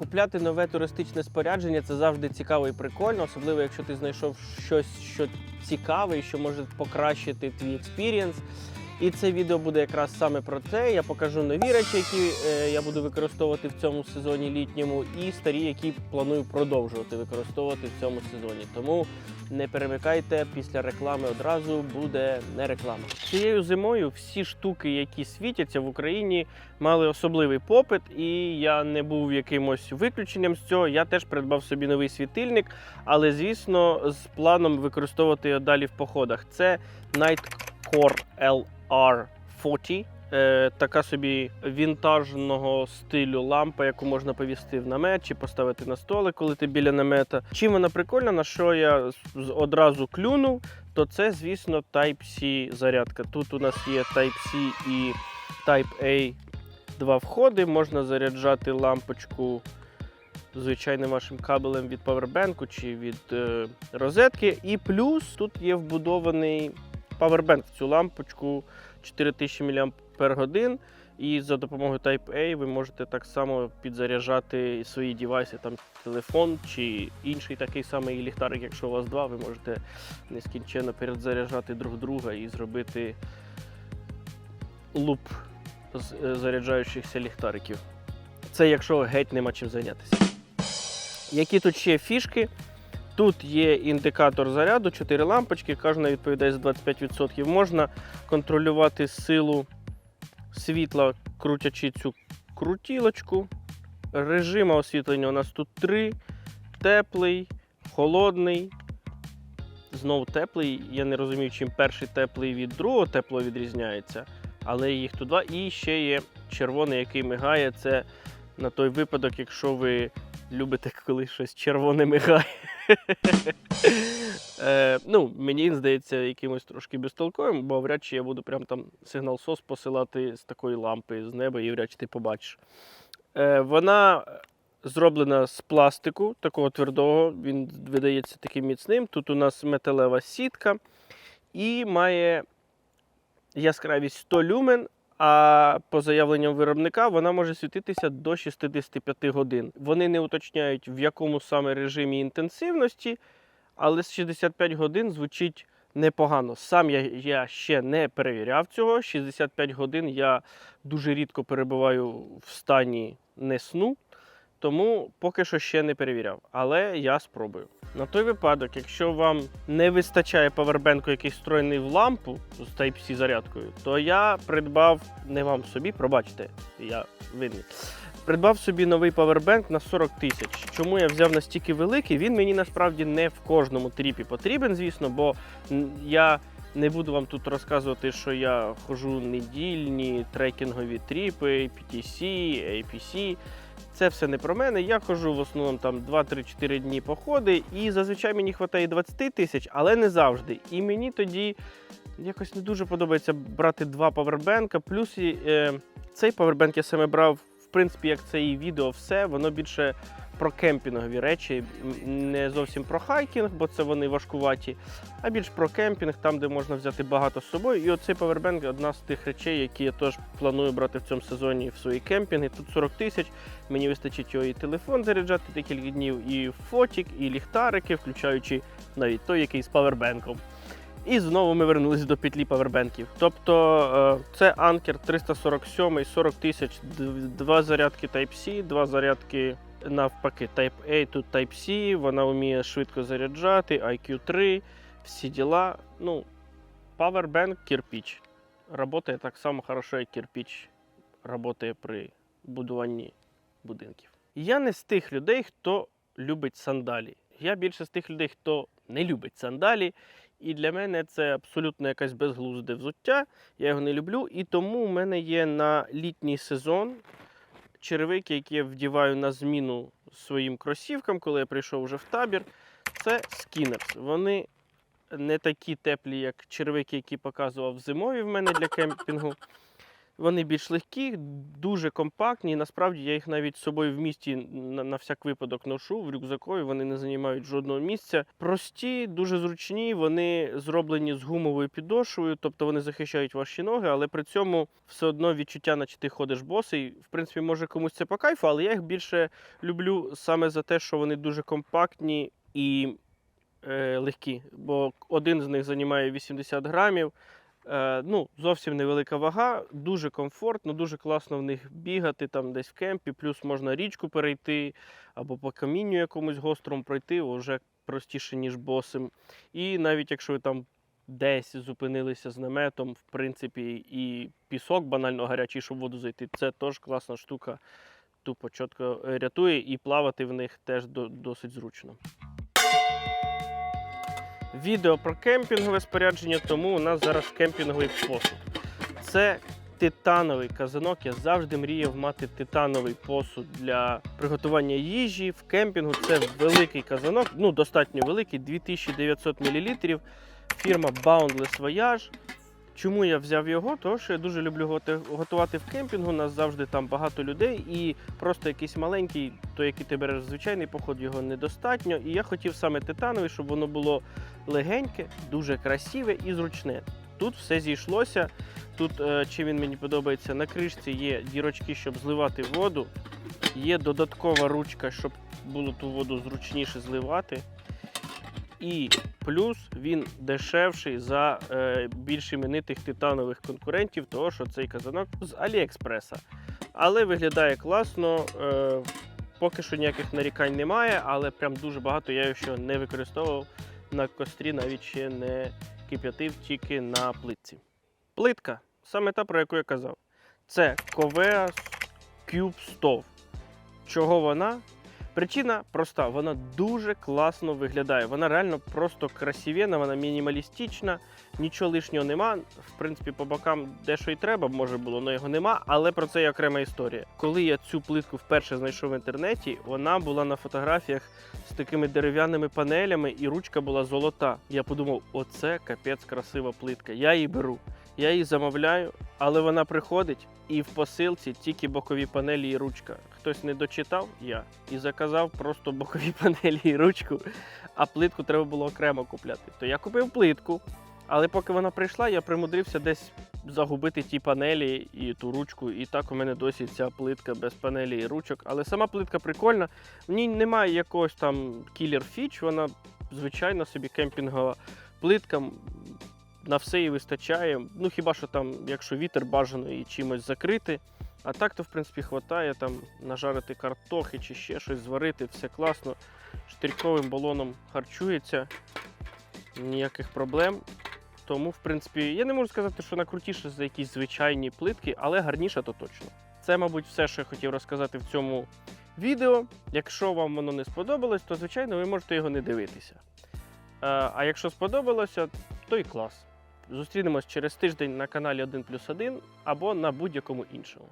Купляти нове туристичне спорядження це завжди цікаво і прикольно, особливо якщо ти знайшов щось, що цікаве і що може покращити твій експірієнс. І це відео буде якраз саме про це. Я покажу нові речі, які е, я буду використовувати в цьому сезоні літньому, і старі, які планую продовжувати використовувати в цьому сезоні. Тому не перемикайте після реклами одразу буде не реклама. Цією зимою всі штуки, які світяться в Україні, мали особливий попит, і я не був якимось виключенням з цього. Я теж придбав собі новий світильник, але звісно, з планом використовувати його далі в походах. Це Nightcore L R40. Е, така собі вінтажного стилю лампа, яку можна повісти в намет чи поставити на столик, коли ти біля намета. Чим вона прикольна, на що я одразу клюнув, то це, звісно, Type-C зарядка. Тут у нас є Type-C і Type-A два входи. Можна заряджати лампочку звичайним вашим кабелем від павербенку чи від е, розетки. І плюс тут є вбудований павербенк в цю лампочку 4000 мАч. І за допомогою Type-A ви можете так само підзаряджати свої девайси, там телефон чи інший такий самий ліхтарик, якщо у вас два, ви можете нескінченно перезаряджати друг друга і зробити луп з е, заряджаючихся ліхтариків. Це якщо геть нема чим зайнятися. Які тут ще фішки? Тут є індикатор заряду, 4 лампочки, кожна відповідає за 25%. Можна контролювати силу світла, крутячи цю крутілочку. Режима освітлення у нас тут три: теплий, холодний. Знову теплий. Я не розумію, чим перший теплий від другого теплого відрізняється, але їх тут два. І ще є червоний, який мигає. Це на той випадок, якщо ви любите, коли щось червоне мигає. Е, ну, мені здається, якимось трошки безтолковим, бо вряд чи я буду прям там сигнал СОС посилати з такої лампи з неба і вряд чи ти побачиш. Е, вона зроблена з пластику, такого твердого, він видається таким міцним. Тут у нас металева сітка і має яскравість 100 люмен, а по заявленням виробника вона може світитися до 65 годин. Вони не уточняють, в якому саме режимі інтенсивності, але з 65 годин звучить непогано. Сам я, я ще не перевіряв цього. 65 годин я дуже рідко перебуваю в стані не сну, тому поки що ще не перевіряв. Але я спробую. На той випадок, якщо вам не вистачає павербенку, який встроєний в лампу з Type-C зарядкою, то я придбав не вам собі, пробачте, я винний. Придбав собі новий павербенк на 40 тисяч. Чому я взяв настільки великий? Він мені насправді не в кожному тріпі потрібен, звісно, бо я не буду вам тут розказувати, що я хожу недільні трекінгові тріпи, PTC, APC. Це все не про мене. Я хожу в основному там 2-3-4 дні походи, і зазвичай мені вистачає 20 тисяч, але не завжди. І мені тоді якось не дуже подобається брати два павербенка. Плюс е, цей павербенк я саме брав, в принципі, як це і відео, все, воно більше про кемпінгові речі, не зовсім про хайкінг, бо це вони важкуваті, а більш про кемпінг, там, де можна взяти багато з собою. І оцей павербенк одна з тих речей, які я теж планую брати в цьому сезоні в свої кемпінги. Тут 40 тисяч. Мені вистачить його і телефон заряджати декілька днів, і фотік, і ліхтарики, включаючи навіть той, який з павербенком. І знову ми вернулись до петлі павербенків. Тобто е, це Anker 347, 40 тисяч, два зарядки Type-C, два зарядки навпаки Type-A, тут Type-C, вона вміє швидко заряджати, IQ3, всі діла. Ну, Powerbank кирпич. Работає так само хорошо, як кирпич работає при будуванні будинків. Я не з тих людей, хто любить сандалі. Я більше з тих людей, хто не любить сандалі. І для мене це абсолютно якась безглузде взуття. Я його не люблю. І тому у мене є на літній сезон черевики, які я вдіваю на зміну своїм кросівкам, коли я прийшов вже в табір. Це скінерс. Вони не такі теплі, як червики, які показував зимові в мене для кемпінгу. Вони більш легкі, дуже компактні. Насправді я їх навіть з собою в місті на, на всяк випадок ношу в рюкзакові. Вони не займають жодного місця. Прості, дуже зручні. Вони зроблені з гумовою підошвою, тобто вони захищають ваші ноги, але при цьому все одно відчуття, наче ти ходиш босий. В принципі, може комусь це по кайфу, але я їх більше люблю саме за те, що вони дуже компактні і е, легкі. Бо один з них займає 80 грамів. Е, ну, зовсім невелика вага, дуже комфортно, дуже класно в них бігати там десь в кемпі, плюс можна річку перейти або по камінню якомусь гострому пройти, вже простіше, ніж босим. І навіть якщо ви там десь зупинилися з наметом, в принципі, і пісок банально гарячий, щоб в воду зайти, це теж класна штука, тупо чітко рятує, і плавати в них теж досить зручно. Відео про кемпінгове спорядження, тому у нас зараз кемпінговий посуд. Це титановий казанок. Я завжди мріяв мати титановий посуд для приготування їжі в кемпінгу. Це великий казанок, ну достатньо великий, 2900 мл. Фірма Boundless Voyage. Чому я взяв його? Тому що я дуже люблю готувати в кемпінгу. У нас завжди там багато людей, і просто якийсь маленький, той, який ти береш звичайний поход, його недостатньо. І я хотів саме титановий, щоб воно було легеньке, дуже красиве і зручне. Тут все зійшлося. Тут, е, чим він мені подобається, на кришці є дірочки, щоб зливати воду. Є додаткова ручка, щоб було ту воду зручніше зливати. І плюс він дешевший за е, більш іменитих титанових конкурентів, того що цей казанок з Аліекспреса. Але виглядає класно. Е, поки що ніяких нарікань немає, але прям дуже багато я його ще не використовував на кострі, навіть ще не кип'ятив тільки на плитці. Плитка, саме та, про яку я казав. Це Ковеас Cube Stove. Чого вона? Причина проста, вона дуже класно виглядає. Вона реально просто красивена, вона мінімалістична, нічого лишнього нема. В принципі, по бокам дещо й треба, може було, але його нема. Але про це є окрема історія. Коли я цю плитку вперше знайшов в інтернеті, вона була на фотографіях з такими дерев'яними панелями, і ручка була золота. Я подумав, оце капець красива плитка. Я її беру. Я її замовляю, але вона приходить і в посилці тільки бокові панелі і ручка. Хтось не дочитав, я і заказав просто бокові панелі і ручку, а плитку треба було окремо купляти. То я купив плитку, але поки вона прийшла, я примудрився десь загубити ті панелі і ту ручку. І так у мене досі ця плитка без панелі і ручок. Але сама плитка прикольна. В ній немає якогось там кілер фіч, вона звичайно собі кемпінгова плитка. На все їй вистачає. Ну хіба що там, якщо вітер бажано і чимось закрити. А так то, в принципі, хватає там нажарити картохи чи ще щось зварити, все класно. Штирьковим балоном харчується, ніяких проблем. Тому, в принципі, я не можу сказати, що накрутіше за якісь звичайні плитки, але гарніше то точно. Це, мабуть, все, що я хотів розказати в цьому відео. Якщо вам воно не сподобалось, то звичайно ви можете його не дивитися. Е, А якщо сподобалося, то і клас. Зустрінемось через тиждень на каналі 1 плюс 1 або на будь-якому іншому.